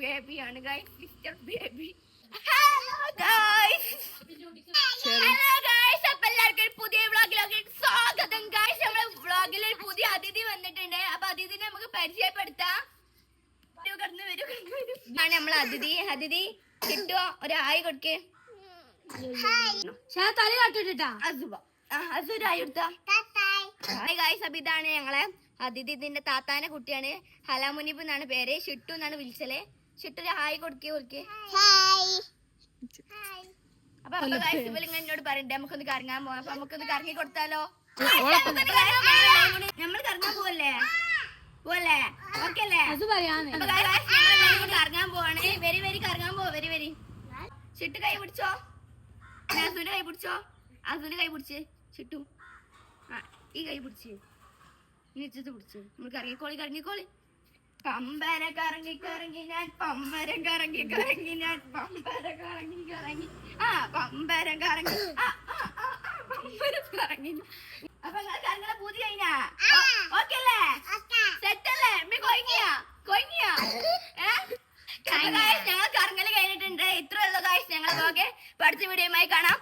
ബേബിയാണ് guys mister baby hello guys hello guys അപ്പൊ എല്ലാവർക്കും ഒരു പുതിയ വ്ളോഗിലേക്ക് സ്വാഗതം. ഗൈസ് നമ്മുടെ വ്ളോഗിൽ ഒരു പുതിയ അതിഥി വന്നിട്ടുണ്ട്. അപ്പൊ അതിഥിനെ നമുക്ക് പരിചയപ്പെടുത്താം. കടന്നു വരൂ, കടന്നു വരൂ. നമ്മളെ അതിഥി. അതിഥി കിട്ടുവോ ഒരു ആയി കൊടുക്കേ തല കാട്ടിട്ടാ അസുബ. അസുര ആയി കൊടുത്താ? ഹായ് ഗായ്സ് അപ്പൊ ഇതാണ് ഞങ്ങളെ അതിഥി. ഇതിന്റെ താത്താന്റെ കുട്ടിയാണ്. ഹലാമുനിപ്പ് എന്നാണ് പേര്. ഷിട്ടു എന്നാണ് വിളിച്ചൽ. ഷിട്ടു ഒരു ഹായ് കൊടുക്കേ കൊടുക്കേ. അപ്പൊ അപ്പൊ ഗൈസ് ഇവർ ഇങ്ങനെ എന്നോട് പറയണ്ടേ നമുക്കൊന്ന് കറങ്ങാൻ പോവാം. അപ്പൊ നമുക്കൊന്ന് കറങ്ങി കൊടുത്താലോ? നമ്മൾ കറങ്ങാൻ പോവല്ലേ? പോവല്ലേ? ഓക്കെ അല്ലേ? അപ്പൊ കറങ്ങാൻ പോവാണ്. വെരി വെരി കറങ്ങാൻ പോവാ വെരി വെരി. ചിട്ട് കൈ പിടിച്ചോ? അസുവിന്റെ കൈ പിടിച്ചോ? അസുവിന്റെ കൈ പിടിച്ച്. ചിട്ടു ആ ഈ കൈ പിടിച്ച്. നിച്ചത്ത് പിടിച്ച്. നമ്മൾ കറങ്ങിക്കോളി കറങ്ങിക്കോളി. പമ്പര കറങ്ങി കറങ്ങി ഞാൻ പമ്പര കറങ്ങി കറങ്ങി ഞാൻ പമ്പര കറങ്ങി കറങ്ങി ആ പമ്പര കറങ്ങി പമ്പര കറങ്ങി അപ്പൊ നിങ്ങൾ കറങ്ങണ പൂതി കഴിഞ്ഞാ? ഓക്കെ അല്ലേ സെറ്റ് അല്ലേ മീ കൊയങ്ങിയാ? കൊയങ്ങിയാ ഞങ്ങൾ കറങ്ങൽ കഴിഞ്ഞിട്ടുണ്ട്. ഇത്ര ഉള്ള കാഴ്ച ഞങ്ങൾ ഓക്കെ പഠിച്ച വീഡിയോയുമായി കാണാം.